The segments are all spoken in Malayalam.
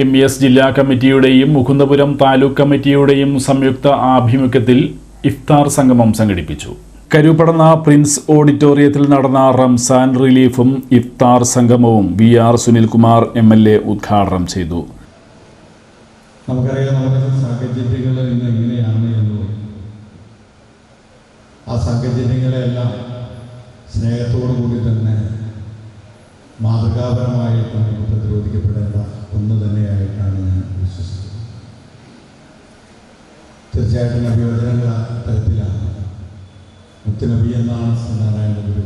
എം എസ് ജില്ലാ കമ്മിറ്റിയുടെയും മുകുന്ദപുരം താലൂക്ക് കമ്മിറ്റിയുടെയും സംയുക്ത ആഭിമുഖ്യത്തിൽ ഇഫ്താർ സംഗമം സംഘടിപ്പിച്ചു. കരുപടന്ന പ്രിൻസ് ഓഡിറ്റോറിയത്തിൽ നടന്ന റംസാൻ റിലീഫും ഇഫ്താർ സംഗമവും V R Sunilkumar M L A ഉദ്ഘാടനം ചെയ്തു. എങ്ങനെയാണ് ആ സ്നേഹത്തോടു കൂടി തന്നെ മാതൃകാപരമായിട്ട് നമുക്ക് പ്രതിരോധിക്കപ്പെടേണ്ട ഒന്ന് തന്നെയായിട്ടാണ് ഞാൻ വിശ്വസിക്കുന്നത്. തീർച്ചയായിട്ടും അഭിവചനങ്ങൾ തരത്തിലാണ്. മുത്തുനബി എന്നാണ് ശ്രീനാരായണ ഗുരു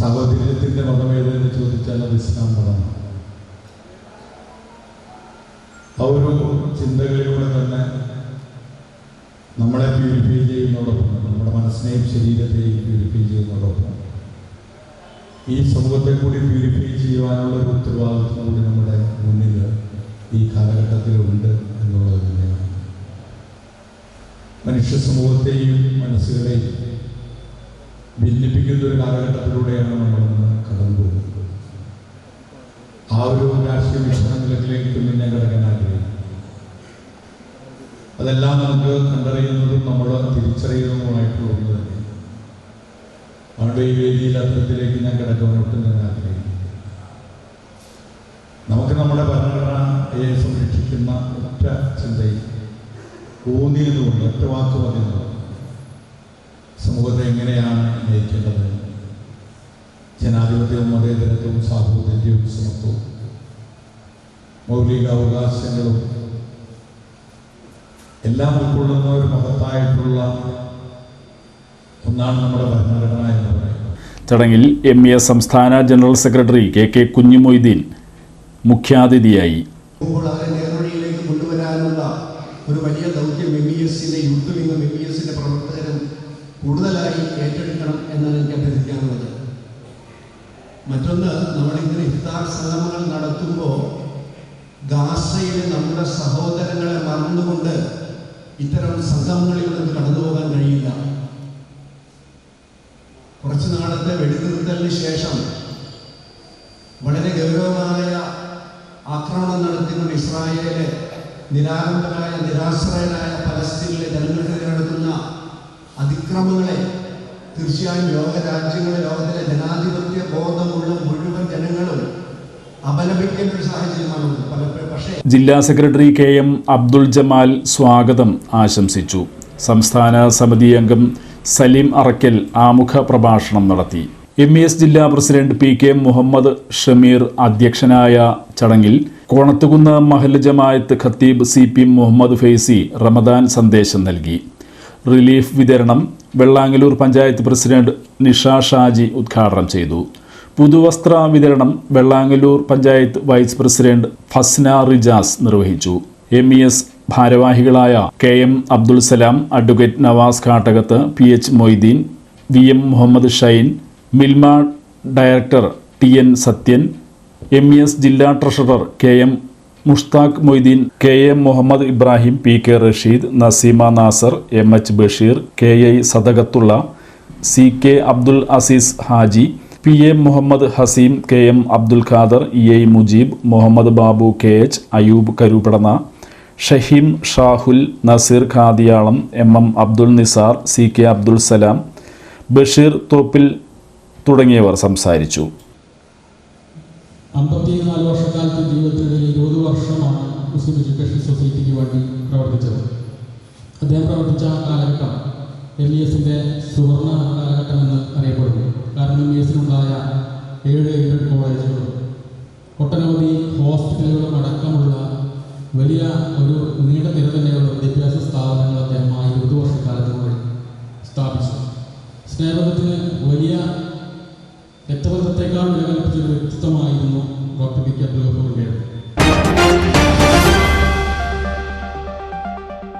സഹോദര്യത്തിന്റെ മതം ചോദിച്ചാൽ അത് ഇസ്ലാം മതമാണ്. ആ ഒരു ചിന്തകളിലൂടെ തന്നെ നമ്മളെ പ്യൂരിഫൈ ചെയ്യുന്നതോടൊപ്പം നമ്മുടെ മനസ്സിനെയും ശരീരത്തെയും പ്യൂരിഫൈ ചെയ്യുന്നതോടൊപ്പം ഈ സമൂഹത്തെ കൂടി പ്യൂരിഫൈ ചെയ്യുവാനുള്ള ഒരു ഉത്തരവാദിത്വം കൂടി നമ്മുടെ മുന്നിൽ ഈ കാലഘട്ടത്തിലുണ്ട് എന്നുള്ളത് തന്നെയാണ്. മനുഷ്യ സമൂഹത്തെയും മനസ്സുകളെയും ഭിന്നിപ്പിക്കുന്ന ഒരു കാലഘട്ടത്തിലൂടെയാണ് നമ്മളിന്ന് കടന്നു പോകുന്നത്. ആ ഒരു രാഷ്ട്രീയ വീക്ഷണത്തിലേക്ക് പിന്നെ കിടക്കാൻ ആഗ്രഹിക്കുന്നു. അതെല്ലാം നമുക്ക് കണ്ടറിയുന്നതും നമ്മൾ തിരിച്ചറിയുന്നതുമായിട്ടുള്ള ഒന്ന് തന്നെ അതുകൊണ്ട് ഈ വേദിയിൽ അത്തരത്തിലേക്ക് ഞാൻ കിടക്കാൻ ഒട്ടും തന്നെ ആഗ്രഹിക്കുന്നു. നമുക്ക് നമ്മുടെ ഭരണഘടനയെ സംരക്ഷിക്കുന്ന ഒറ്റ ചിന്തയിൽ ഊന്നിയതുകൊണ്ട് ഒറ്റ വാക്ക് പറയുന്നത് സമൂഹത്തെ എങ്ങനെയാണ് നയിക്കേണ്ടത്? ജനാധിപത്യവും മതേതരത്വവും സാഹോദര്യവും സമത്വവും മൗലിക അവകാശങ്ങളും എല്ലാം ഉൾക്കൊള്ളുന്ന ഒരു മഹത്തായിട്ടുള്ള ഒന്നാണ് നമ്മുടെ ഭരണഘടന എന്ന് പറയുന്നത് ചടങ്ങിൽ എം എ സംസ്ഥാന general secretary K K Kunhumoideen മുഖ്യാതിഥിയായി. കൊണ്ടുവരാനുള്ള ഒരു വലിയ ദൗത്യം എം ഇ എസിന്റെ യൂത്ത് വിങ്ങും എം ഇ എസിന്റെ പ്രവർത്തകരും കൂടുതലായി ഏറ്റെടുക്കണം എന്നാണ് എനിക്ക് അഭ്യർത്ഥിക്കാനുള്ളത്. മറ്റൊന്ന് നമ്മളിങ്ങനെ ഇഫ്താർ സംഗമങ്ങൾ നടത്തുമ്പോൾ ഗാസയിലെ നമ്മുടെ സഹോദരങ്ങളെ മറന്നുകൊണ്ട് ഇത്തരം സംഗമങ്ങളിലൂടെ കടന്നു പോകാൻ കഴിയില്ല. കുറച്ചു നാളത്തെ വെടിനിർത്തലിന് ശേഷം വളരെ ഗൗരവമായ ആക്രമണം നടത്തുന്ന ഇസ്രായേലിലെ നിരാലംബരായ നിരാശ്രയരായ പലസ്തീനിലെ ജനങ്ങൾക്കെതിരെ നടത്തുന്ന അതിക്രമങ്ങളെ തീർച്ചയായും ലോക രാജ്യങ്ങളെ ലോകത്തിലെ ജനാധിപത്യ ബോധമുള്ള മുഴുവൻ ജനങ്ങളും പലപ്പോഴും ജില്ലാ secretary K M Abdul Jamal സ്വാഗതം ആശംസിച്ചു. സംസ്ഥാന സമിതി അംഗം സലീം അറക്കൽ ആമുഖ പ്രഭാഷണം നടത്തി. എം എസ് ജില്ലാ president P K Muhammad Shameer അധ്യക്ഷനായ ചടങ്ങിൽ കോണത്തുകുന്ന് മഹല്ല് ജമായത്ത് ഖത്തീബ് സി പി മുഹമ്മദ് ഫൈസി റമദാൻ സന്ദേശം നൽകി. റിലീഫ് വിതരണം വെള്ളാങ്ങലൂർ പഞ്ചായത്ത് പ്രസിഡന്റ് നിഷ ഷാജി ഉദ്ഘാടനം ചെയ്തു. പുതുവസ്ത്ര വിതരണം വെള്ളാങ്ങലൂർ പഞ്ചായത്ത് വൈസ് പ്രസിഡന്റ് ഫസ്ന റിജാസ് നിർവഹിച്ചു. എം ഇ എസ് ഭാരവാഹികളായ K M Abdul Salam advocate Navas Kattakath P H Moideen V M Muhammad Shine Milma director T N Sathyan M S ജില്ലാ treasurer K M Mushtaq Moideen K M Muhammad Ibrahim P K Rasheed Naseema Nasar M H Basheer K I Sadakathulla C K Abdul Azeez Haji P M Muhammad Haseem K M Abdul Khader E I Mujeeb Muhammad Babu K H Ayoob Karupadanna Shaheem Shahul Naseer Khadiyalam M M Abdul Nisar C K Abdul Salam Basheer Thoppil തുടങ്ങിയവർ സംസാരിച്ചു. അമ്പത്തിനാല് വർഷക്കാലത്തെ വർഷമാണ് മുസ്ലിം പ്രവർത്തിച്ചത്. അദ്ദേഹം പ്രവർത്തിച്ച കാലഘട്ടം എം ഇ എസിന്റെ സുവർണ കാലഘട്ടം എന്ന് അറിയപ്പെടുന്നു. കാരണം എം ഇ എസിനുണ്ടായ ഏഴ് എയ്ഡഡ് കോളേജുകളും ഒട്ടനവധി ഹോസ്പിറ്റലുകളും അടക്കമുള്ള വലിയ ഒരു നീണ്ട നിര തന്നെയുള്ള വിദ്യാഭ്യാസ സ്ഥാപനങ്ങൾ അദ്ദേഹം ആ ഇരുപത് വർഷക്കാലത്തിനുള്ളിൽ സ്ഥാപിച്ചു. സ്നേഹത്തിന് വലിയ രക്തബന്ധത്തെക്കാൾ വില കൽപ്പിച്ചൊരു വ്യക്തിത്വമായിരുന്നു ഡോക്ടർ പി കെ അബ്ദുൽ ഗഫൂറിന്റേത്.